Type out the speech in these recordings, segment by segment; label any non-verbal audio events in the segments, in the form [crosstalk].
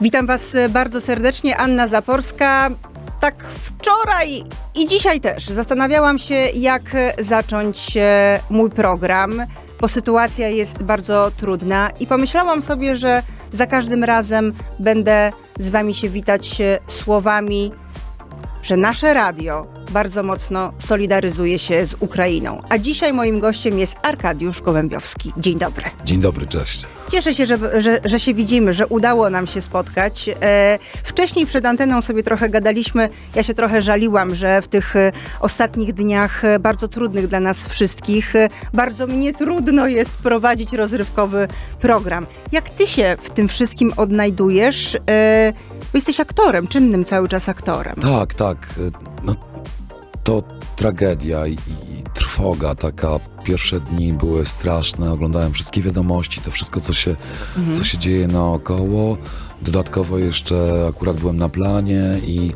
Witam Was e, bardzo serdecznie, Anna Zaporska. Tak wczoraj i dzisiaj też zastanawiałam się, jak e, zacząć e, mój program, bo sytuacja jest bardzo trudna i pomyślałam sobie, że za każdym razem będę z Wami się witać słowami, że nasze radio bardzo mocno solidaryzuje się z Ukrainą. A dzisiaj moim gościem jest Arkadiusz Gołębiowski. Dzień dobry. Dzień dobry, cześć. Cieszę się, że, że, że się widzimy, że udało nam się spotkać. E, wcześniej przed anteną sobie trochę gadaliśmy. Ja się trochę żaliłam, że w tych e, ostatnich dniach, e, bardzo trudnych dla nas wszystkich, bardzo mnie trudno jest prowadzić rozrywkowy program. Jak ty się w tym wszystkim odnajdujesz? Bo jesteś aktorem, czynnym cały czas aktorem. Tak, tak. No, to tragedia i, i trwoga taka. Pierwsze dni były straszne. Oglądałem wszystkie wiadomości, to wszystko, co się, co się dzieje naokoło. Dodatkowo jeszcze akurat byłem na planie i,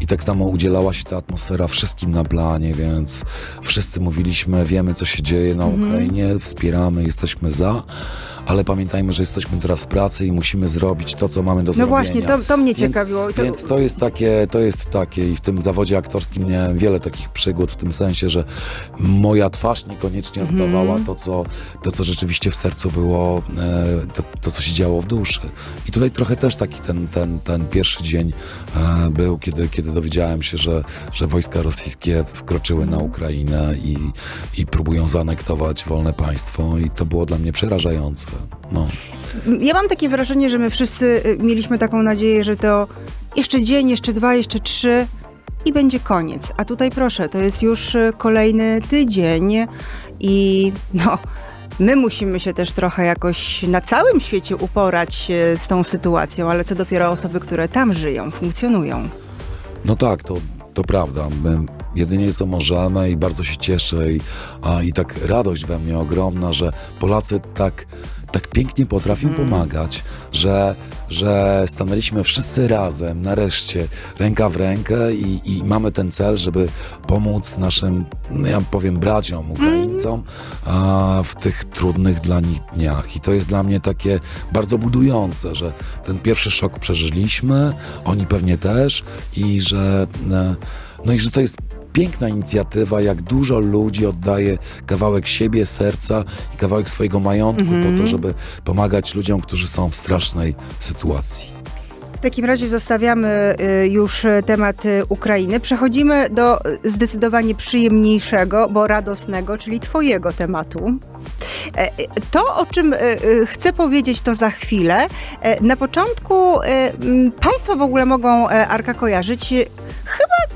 i tak samo udzielała się ta atmosfera wszystkim na planie, więc wszyscy mówiliśmy, wiemy co się dzieje na Ukrainie, wspieramy, jesteśmy za, ale pamiętajmy, że jesteśmy teraz w pracy i musimy zrobić to, co mamy do No zrobienia. właśnie, to, to mnie Więc- ciekawiło. To, Więc to jest takie, to jest takie i w tym zawodzie aktorskim miałem wiele takich przygód w tym sensie, że moja twarz niekoniecznie Mhm. oddawała to, co, to, co rzeczywiście w sercu było, e, to, to, co się działo w duszy. I tutaj trochę też taki ten, ten, ten pierwszy dzień był, kiedy, kiedy dowiedziałem się, że, że wojska rosyjskie wkroczyły na Ukrainę i, i próbują zaanektować wolne państwo i to było dla mnie przerażające. No. Ja mam takie wrażenie, że my wszyscy y, mieliśmy taką nadzieję, że to jeszcze dzień, jeszcze dwa, jeszcze trzy i będzie koniec. A tutaj proszę, to jest już y, kolejny tydzień i no. My musimy się też trochę jakoś na całym świecie uporać y, z tą sytuacją, ale co dopiero osoby, które tam żyją, funkcjonują. No tak, to, to prawda. My jedynie co możemy i bardzo się cieszę i, a, i tak radość we mnie ogromna, że Polacy tak, tak pięknie potrafią pomagać, że, że stanęliśmy wszyscy razem, nareszcie, ręka w rękę i, i mamy ten cel, żeby pomóc naszym, no ja powiem, braciom, Ukraińcom a, w tych trudnych dla nich dniach. I to jest dla mnie takie bardzo budujące, że ten pierwszy szok przeżyliśmy, oni pewnie też i że, e, no i że to jest piękna inicjatywa, jak dużo ludzi oddaje kawałek siebie, serca i kawałek swojego majątku po to, żeby pomagać ludziom, którzy są w strasznej sytuacji. W takim razie zostawiamy y, już temat y, Ukrainy. Przechodzimy do y, zdecydowanie przyjemniejszego, bo radosnego, czyli Twojego tematu. E, To, o czym chcę powiedzieć, to za chwilę. E, Na początku Państwo w ogóle mogą e, Arka kojarzyć chyba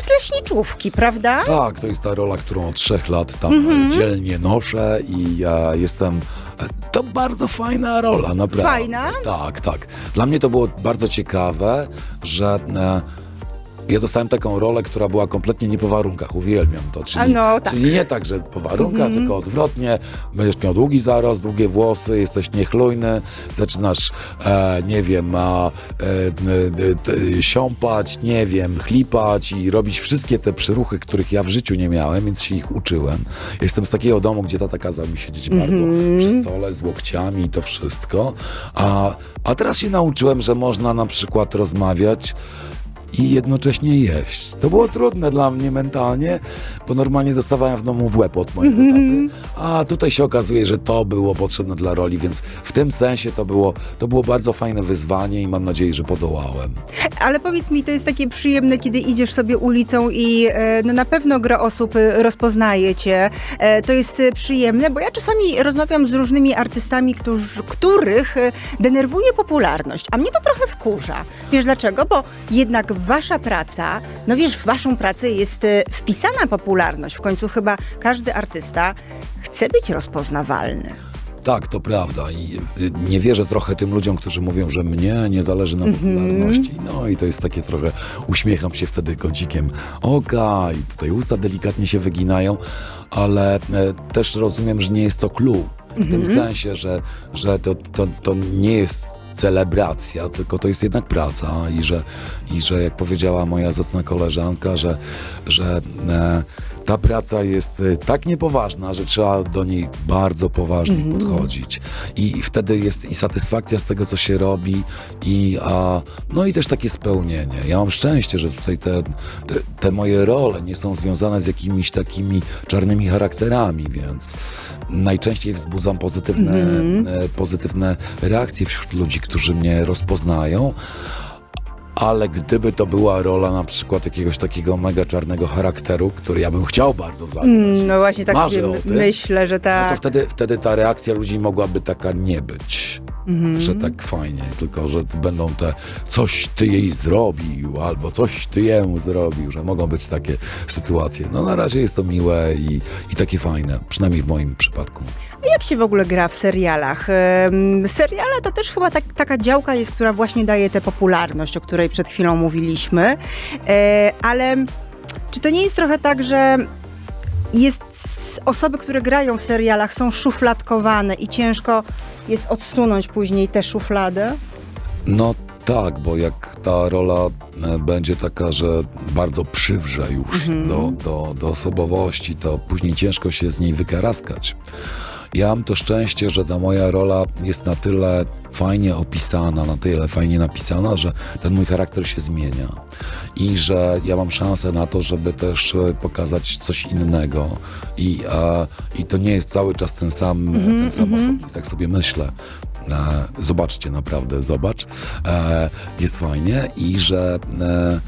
z leśniczówki, prawda? Tak, to jest ta rola, którą od trzech lat tam e, dzielnie noszę i ja jestem. e, To bardzo fajna rola, naprawdę. Fajna? Tak, tak. Dla mnie to było bardzo ciekawe, że. Ja dostałem taką rolę, która była kompletnie nie po warunkach. Uwielbiam to. Czyli, no, tak. Mhm. czyli nie tak, że po warunkach, tylko odwrotnie. Będziesz miał długi zarost, długie włosy, jesteś niechlujny, zaczynasz, e, nie wiem, a, e, e, siąpać, nie wiem, chlipać i robić wszystkie te przyruchy, których ja w życiu nie miałem, więc się ich uczyłem. Jestem z takiego domu, gdzie tata kazał mi siedzieć bardzo przy stole z łokciami i to wszystko. A, a teraz się nauczyłem, że można na przykład rozmawiać i jednocześnie jeść. To było trudne dla mnie mentalnie, bo normalnie dostawałem w domu w łeb od mojego taty, a tutaj się okazuje, że to było potrzebne dla roli, więc w tym sensie to było, to było bardzo fajne wyzwanie i mam nadzieję, że podołałem. Ale powiedz mi, to jest takie przyjemne, kiedy idziesz sobie ulicą i e, no na pewno gro osób e, rozpoznaje cię. E, To jest przyjemne, bo ja czasami rozmawiam z różnymi artystami, którzy, których denerwuje popularność, a mnie to trochę wkurza. Wiesz dlaczego? Bo jednak wasza praca, no wiesz, w waszą pracę jest e, wpisana popularność. W końcu chyba każdy artysta chce być rozpoznawalny. Tak, to prawda i y, nie wierzę trochę tym ludziom, którzy mówią, że mnie nie zależy na popularności. No i to jest takie trochę, uśmiecham się wtedy kącikiem oka i tutaj usta delikatnie się wyginają, ale e, też rozumiem, że nie jest to clue. W tym sensie, że, że to, to, to nie jest celebracja, tylko to jest jednak praca i że, i że jak powiedziała moja zacna koleżanka, że, że e, ta praca jest y, tak niepoważna, że trzeba do niej bardzo poważnie Mhm. podchodzić. I wtedy jest i satysfakcja z tego, co się robi, i a, no i też takie spełnienie. Ja mam szczęście, że tutaj te, te, te moje role nie są związane z jakimiś takimi czarnymi charakterami, więc najczęściej wzbudzam pozytywne, Mhm. e, pozytywne reakcje wśród ludzi, którzy mnie rozpoznają. Ale gdyby to była rola na przykład jakiegoś takiego mega czarnego charakteru, który ja bym chciał bardzo zagrać, Mm, No właśnie tak Marzę sobie tym. myślę, że no to tak. wtedy, wtedy ta reakcja ludzi mogłaby taka nie być. Mhm. Że tak fajnie, tylko że będą te coś ty jej zrobił, albo coś ty jemu zrobił, że mogą być takie sytuacje. No na razie jest to miłe i, i takie fajne, przynajmniej w moim przypadku. A Jak się w ogóle gra w serialach? Seriale to też chyba tak, taka działka jest, która właśnie daje tę popularność, o której przed chwilą mówiliśmy. E, ale czy to nie jest trochę tak, że jest osoby, które grają w serialach, są szufladkowane i ciężko jest odsunąć później tę szufladę? No tak, bo jak ta rola e, będzie taka, że bardzo przywrze już do, do, do osobowości, to później ciężko się z niej wykaraskać. Ja mam to szczęście, że ta moja rola jest na tyle fajnie opisana, na tyle fajnie napisana, że ten mój charakter się zmienia. I że ja mam szansę na to, żeby też e, pokazać coś innego. I, e, i to nie jest cały czas ten sam, ten sam osobnik, tak sobie myślę. E, zobaczcie, naprawdę, zobacz. E, jest fajnie i że, e,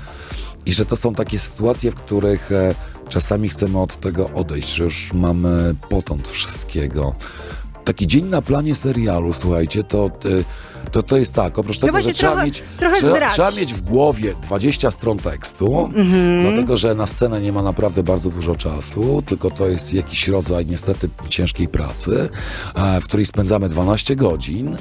i że to są takie sytuacje, w których e, czasami chcemy od tego odejść, że już mamy potąd wszystkiego. Taki dzień na planie serialu, słuchajcie, to, e, to, to jest tak, oprócz tego, właśnie że trzeba trochę- mieć, trochę trzeba, trzeba mieć w głowie 20 stron tekstu, Mhm. dlatego że na scenę nie ma naprawdę bardzo dużo czasu, tylko to jest jakiś rodzaj niestety ciężkiej pracy, e, w której spędzamy 12 godzin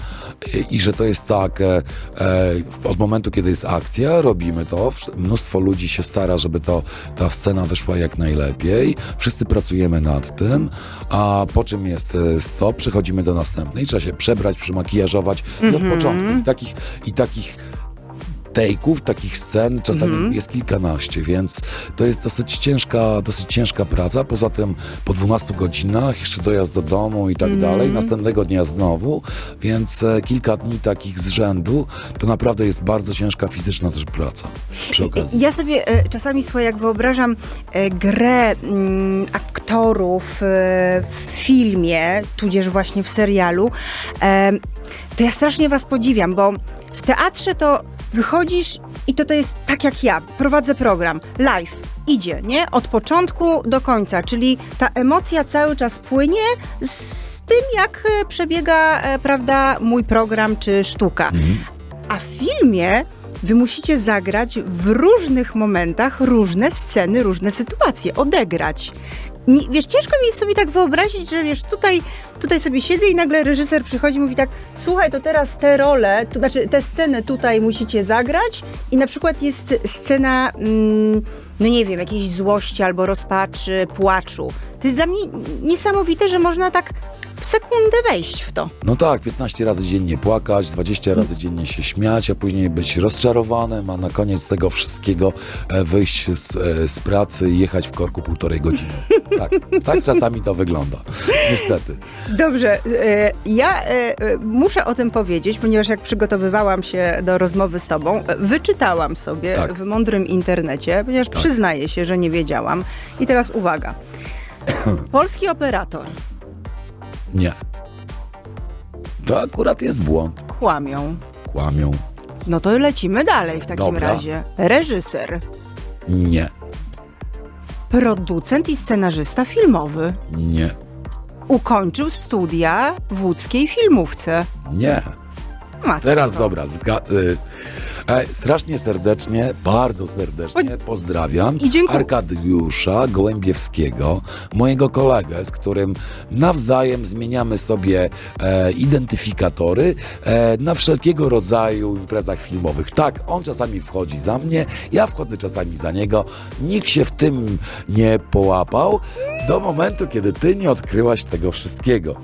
i, i że to jest tak, e, e, od momentu, kiedy jest akcja, robimy to, mnóstwo ludzi się stara, żeby to, ta scena wyszła jak najlepiej, wszyscy pracujemy nad tym, a po czym jest e, stop, przechodzimy do następnej, trzeba się przebrać, przymakijażować. I Mhm. początku. I takich, i takich take'ów, takich scen czasami Mhm. jest kilkanaście, więc to jest dosyć ciężka, dosyć ciężka praca. Poza tym po 12 godzinach jeszcze dojazd do domu i tak Mhm. dalej, następnego dnia znowu, więc e, kilka dni takich z rzędu to naprawdę jest bardzo ciężka fizyczna też praca przy okazji. Ja sobie e, czasami słuchaj, jak wyobrażam e, grę mm, aktorów e, w filmie, tudzież właśnie w serialu, to ja strasznie was podziwiam, bo w teatrze to wychodzisz i to to jest tak jak ja, prowadzę program, live, idzie, nie? Od początku do końca, czyli ta emocja cały czas płynie z tym, jak e, przebiega, e, prawda, mój program czy sztuka. A w filmie wy musicie zagrać w różnych momentach różne sceny, różne sytuacje, odegrać. Nie, wiesz, ciężko mi jest sobie tak wyobrazić, że wiesz, tutaj, tutaj sobie siedzę i nagle reżyser przychodzi i mówi tak, słuchaj, to teraz te role, to znaczy tę scenę tutaj musicie zagrać i na przykład jest scena, mm, no nie wiem, jakiejś złości albo rozpaczy, płaczu. To jest dla mnie niesamowite, że można tak w sekundę wejść w to. No tak, 15 razy dziennie płakać, 20 razy dziennie się śmiać, a później być rozczarowanym, a na koniec tego wszystkiego e, wyjść z, e, z pracy i jechać w korku półtorej godziny. Tak, tak czasami to wygląda. Niestety. Dobrze, e, ja e, muszę o tym powiedzieć, ponieważ jak przygotowywałam się do rozmowy z tobą, e, wyczytałam sobie Tak. w mądrym internecie, ponieważ przyznaję się, że nie wiedziałam. I teraz uwaga. [coughs] Polski operator Nie. To akurat jest błąd. kłamią. Kłamią. No to lecimy dalej w takim Dobra. razie. Reżyser, Nie. producent i scenarzysta filmowy. Nie. Ukończył studia w łódzkiej filmówce. Nie. Matko. Teraz dobra. Zga- y- e, strasznie serdecznie, bardzo serdecznie pozdrawiam I dziękuję. Arkadiusza Gołębiewskiego, mojego kolegę, z którym nawzajem zmieniamy sobie e, identyfikatory e, na wszelkiego rodzaju imprezach filmowych. Tak, on czasami wchodzi za mnie, ja wchodzę czasami za niego. Nikt się w tym nie połapał do momentu, kiedy ty nie odkryłaś tego wszystkiego.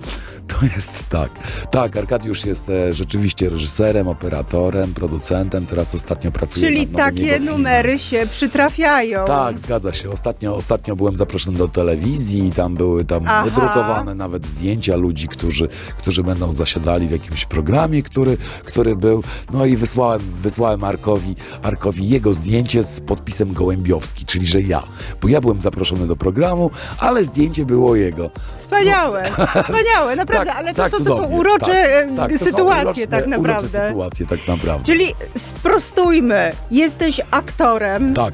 [laughs] To jest tak. Tak, Arkadiusz jest e, rzeczywiście reżyserem, operatorem, producentem. Teraz ostatnio pracuje Czyli nad nowym takie jego filmem. numery się przytrafiają. Tak, zgadza się. Ostatnio, ostatnio byłem zaproszony do telewizji i tam były tam Aha. wydrukowane nawet zdjęcia ludzi, którzy, którzy będą zasiadali w jakimś programie, który, który był. No i wysłałem, wysłałem Arkowi, Arkowi jego zdjęcie z podpisem Gołębiowski, czyli że ja. Bo ja byłem zaproszony do programu, ale zdjęcie było jego. Wspaniałe, [laughs] wspaniałe, naprawdę, ale to, tak, są, to są urocze tak, e, tak, sytuacje tak Urocze naprawdę. sytuacje tak naprawdę. Czyli sprostujmy, jesteś aktorem, Tak,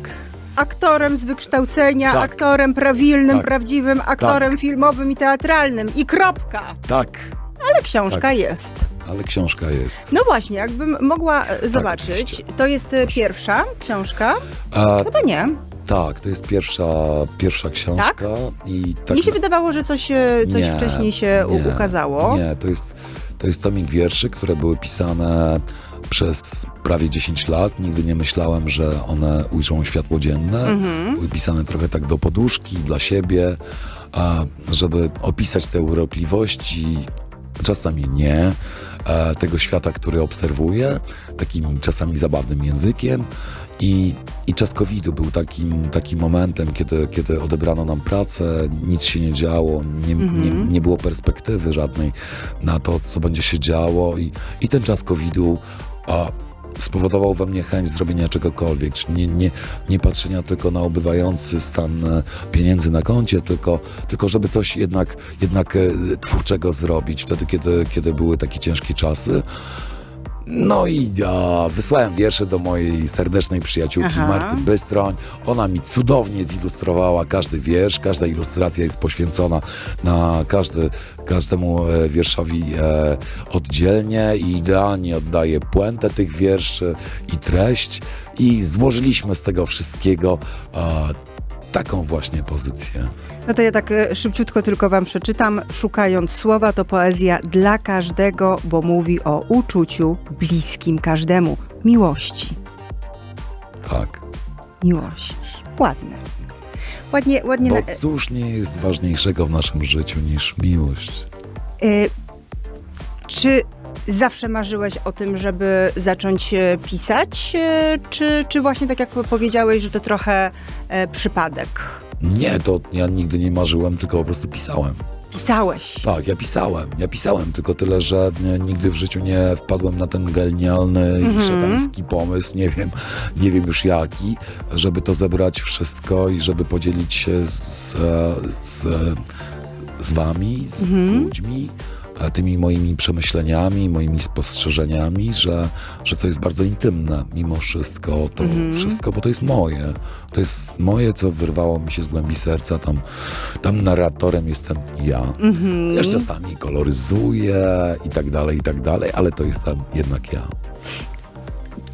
aktorem z wykształcenia, Tak. aktorem prawilnym, Tak. prawdziwym, aktorem filmowym i teatralnym i kropka. tak, Ale książka Tak. jest. ale książka jest. No właśnie, jakbym mogła e, zobaczyć, Tak, to jest e, pierwsza książka? A, Chyba nie. Tak, to jest pierwsza, pierwsza książka i tak Mi się wydawało, że coś, e, coś Nie, wcześniej się u- nie, ukazało. Nie, to jest, to jest tomik wierszy, które były pisane przez prawie 10 lat. Nigdy nie myślałem, że one ujrzą światło dzienne. Mhm. Były pisane trochę tak do poduszki, dla siebie, a żeby opisać te urokliwości, czasami nie, e, tego świata, który obserwuję, takim czasami zabawnym językiem. I, I czas COVID-u był takim, takim momentem, kiedy, kiedy odebrano nam pracę, nic się nie działo, nie, nie, nie było perspektywy żadnej na to, co będzie się działo. I, i ten czas COVID-u a, spowodował we mnie chęć zrobienia czegokolwiek, czyli nie, nie, nie patrzenia tylko na ubywający stan e, pieniędzy na koncie, tylko, tylko żeby coś jednak, jednak e, twórczego zrobić wtedy, kiedy, kiedy były takie ciężkie czasy. No i ja wysłałem wiersze do mojej serdecznej przyjaciółki Aha. Marty Bystroń. Ona mi cudownie zilustrowała każdy wiersz, każda ilustracja jest poświęcona na każdy, każdemu e, wierszowi e, oddzielnie i idealnie oddaje puentę tych wierszy i treść. I złożyliśmy z tego wszystkiego e, taką właśnie pozycję. No to ja tak e, szybciutko tylko wam przeczytam. Szukając słowa to poezja dla każdego, bo mówi o uczuciu bliskim każdemu. Miłości. Tak. Miłości. Ładne. Ładnie, ładnie. Bo Na, cóż nie jest ważniejszego w naszym życiu niż miłość? e, czy zawsze marzyłeś o tym, żeby zacząć e, pisać? E, czy, czy właśnie tak jak powiedziałeś, że to trochę e, przypadek? Nie, to ja nigdy nie marzyłem, tylko po prostu pisałem. Pisałeś. Tak, ja pisałem. Ja pisałem, tylko tyle, że nigdy w życiu nie wpadłem na ten genialny i szatański pomysł, nie wiem, nie wiem już jaki, żeby to zebrać wszystko i żeby podzielić się z, z, z wami, z, z ludźmi, e, tymi moimi przemyśleniami, moimi spostrzeżeniami, że, że to jest bardzo intymne mimo wszystko, to wszystko, bo to jest moje. To jest moje, co wyrwało mi się z głębi serca. Tam, tam narratorem jestem ja. Też czasami koloryzuję i tak dalej, i tak dalej, ale to jest tam jednak ja.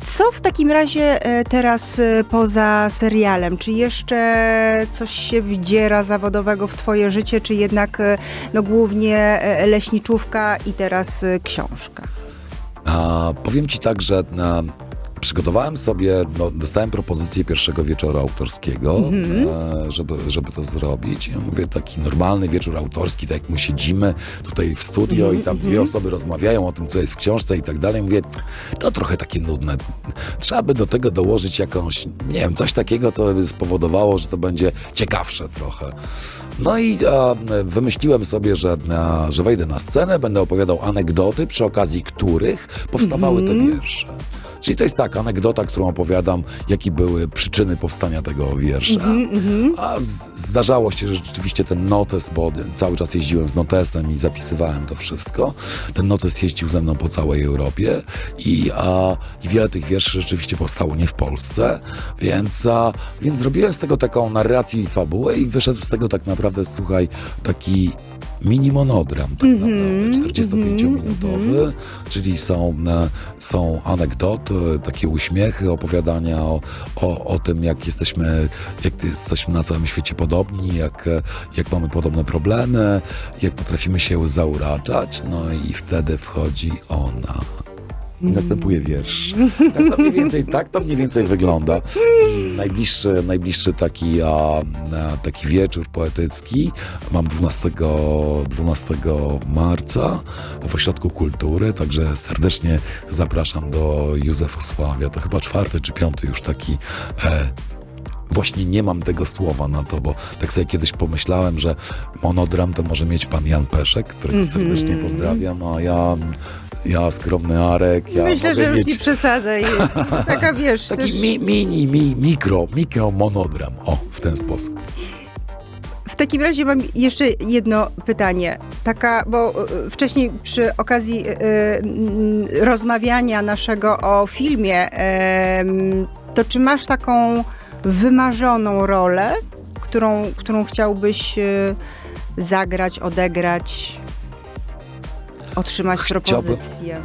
Co w takim razie e, teraz e, poza serialem? Czy jeszcze coś się wdziera zawodowego w twoje życie, czy jednak e, no, głównie leśniczówka i teraz książka? A, powiem ci tak, że a, przygotowałem sobie, no, dostałem propozycję pierwszego wieczoru autorskiego, e, żeby, żeby to zrobić. Ja mówię, taki normalny wieczór autorski, tak jak my siedzimy tutaj w studio i tam dwie osoby rozmawiają o tym, co jest w książce i tak dalej. Mówię, to trochę takie nudne. Trzeba by do tego dołożyć jakąś, nie wiem, coś takiego, co by spowodowało, że to będzie ciekawsze trochę. No i a, wymyśliłem sobie, że, a, że wejdę na scenę, będę opowiadał anegdoty, przy okazji których powstawały te wiersze. Czyli to jest tak, anegdota, którą opowiadam, jakie były przyczyny powstania tego wiersza. A z, zdarzało się, że rzeczywiście ten notes, bo cały czas jeździłem z notesem i zapisywałem to wszystko. Ten notes jeździł ze mną po całej Europie i, a, i wiele tych wierszy rzeczywiście powstało nie w Polsce, więc, a, więc zrobiłem z tego taką narrację i fabułę i wyszedł z tego tak naprawdę, słuchaj, taki mini monodram tak naprawdę, 45-minutowy, czyli są, e, są anegdoty, takie uśmiechy, opowiadania o, o, o tym, jak jesteśmy, jak jesteśmy na całym świecie podobni, jak, jak mamy podobne problemy, jak potrafimy się zauraczać, no i wtedy wchodzi ona. I następuje wiersz. Tak to mniej więcej, tak to mniej więcej wygląda. Najbliższy, najbliższy taki, a, taki wieczór poetycki mam 12, 12 marca w Ośrodku Kultury, także serdecznie zapraszam do Józefosławia. To chyba czwarty czy piąty już taki e, Właśnie nie mam tego słowa na to, bo tak sobie kiedyś pomyślałem, że monodram to może mieć pan Jan Peszek, którego serdecznie pozdrawiam, a ja, ja skromny Arek, ja Myślę, że już mieć nie przesadzaj. [laughs] Taka wiesz, też... taki mi, mini, mi, mikro, mikro monodram. O, w ten sposób. W takim razie mam jeszcze jedno pytanie. Taka, bo e, wcześniej przy okazji m, rozmawiania naszego o filmie, em, to czy masz taką wymarzoną rolę, którą, którą chciałbyś e, zagrać, odegrać, otrzymać Chciałbym- propozycję?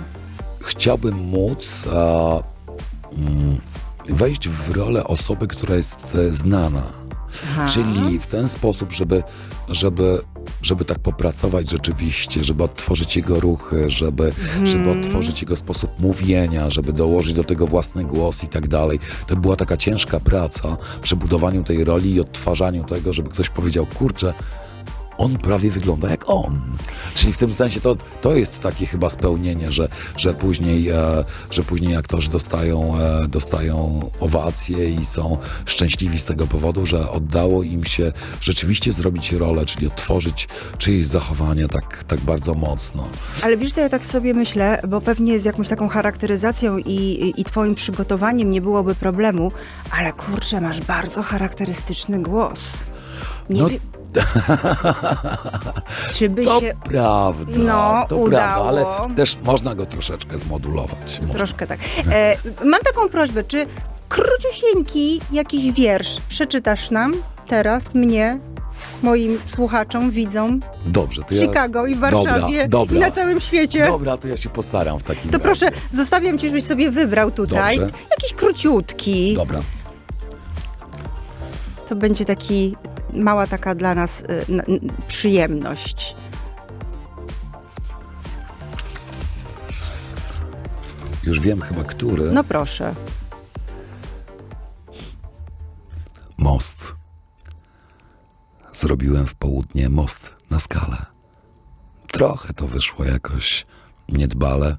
Chciałbym móc mm, wejść w rolę osoby, która jest e, znana. Aha. Czyli w ten sposób, żeby, żeby, żeby tak popracować rzeczywiście, żeby odtworzyć jego ruchy, żeby, żeby odtworzyć jego sposób mówienia, żeby dołożyć do tego własny głos i tak dalej. To była taka ciężka praca przy budowaniu tej roli i odtwarzaniu tego, żeby ktoś powiedział, kurczę, on prawie wygląda jak on. Czyli w tym sensie to, to jest takie chyba spełnienie, że, że, później, e, że później aktorzy dostają, e, dostają owacje i są szczęśliwi z tego powodu, że oddało im się rzeczywiście zrobić rolę, czyli odtworzyć czyjeś zachowanie tak, tak bardzo mocno. Ale wiesz co, ja tak sobie myślę, bo pewnie z jakąś taką charakteryzacją i, i, twoim przygotowaniem nie byłoby problemu, ale kurczę, masz bardzo charakterystyczny głos. Nie No. [laughs] Czy by To się... prawda, No, to prawda, ale też można go troszeczkę zmodulować. Można. Troszkę tak. E, mam taką prośbę, czy króciusieńki jakiś wiersz przeczytasz nam teraz, mnie, moim słuchaczom, widzom Dobrze, to w ja... Chicago i w Warszawie Dobra, dobra. i na całym świecie? Dobra, to ja się postaram w takim To razie. proszę, zostawiam ci, żebyś sobie wybrał tutaj. Dobrze. Jakiś króciutki. Dobra. To będzie taki mała taka dla nas y, przyjemność. Już wiem chyba, który. No proszę. Most. Zrobiłem w południe most na skalę. Trochę to wyszło jakoś niedbale,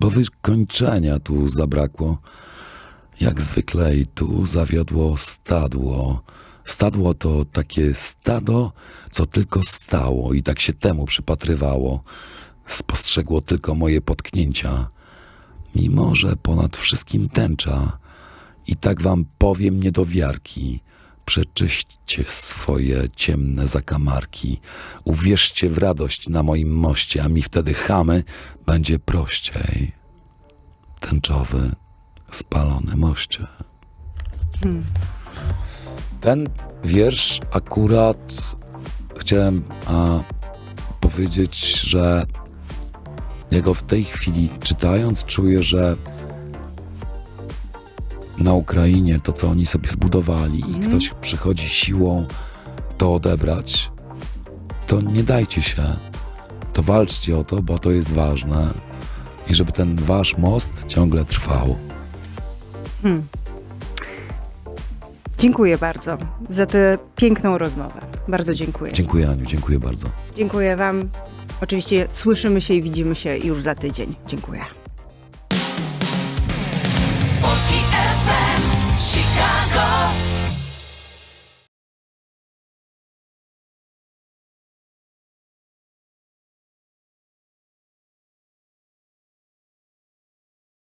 bo wykończenia tu zabrakło. Jak zwykle i tu zawiodło stadło. Stadło to takie stado, co tylko stało i tak się temu przypatrywało. Spostrzegło tylko moje potknięcia. Mimo, że ponad wszystkim tęcza, i tak wam powiem niedowiarki. Przeczyście swoje ciemne zakamarki. Uwierzcie w radość na moim moście, a mi wtedy chamy będzie prościej. Tęczowy, spalony moście. Ten wiersz akurat chciałem a, powiedzieć, że jego w tej chwili czytając czuję, że na Ukrainie to, co oni sobie zbudowali i ktoś przychodzi siłą to odebrać, to nie dajcie się. To walczcie o to, bo to jest ważne. I żeby ten wasz most ciągle trwał. Dziękuję bardzo za tę piękną rozmowę. Bardzo dziękuję. Dziękuję Aniu, dziękuję bardzo. Dziękuję Wam. Oczywiście słyszymy się i widzimy się już za tydzień. Dziękuję. Polski FM, Chicago.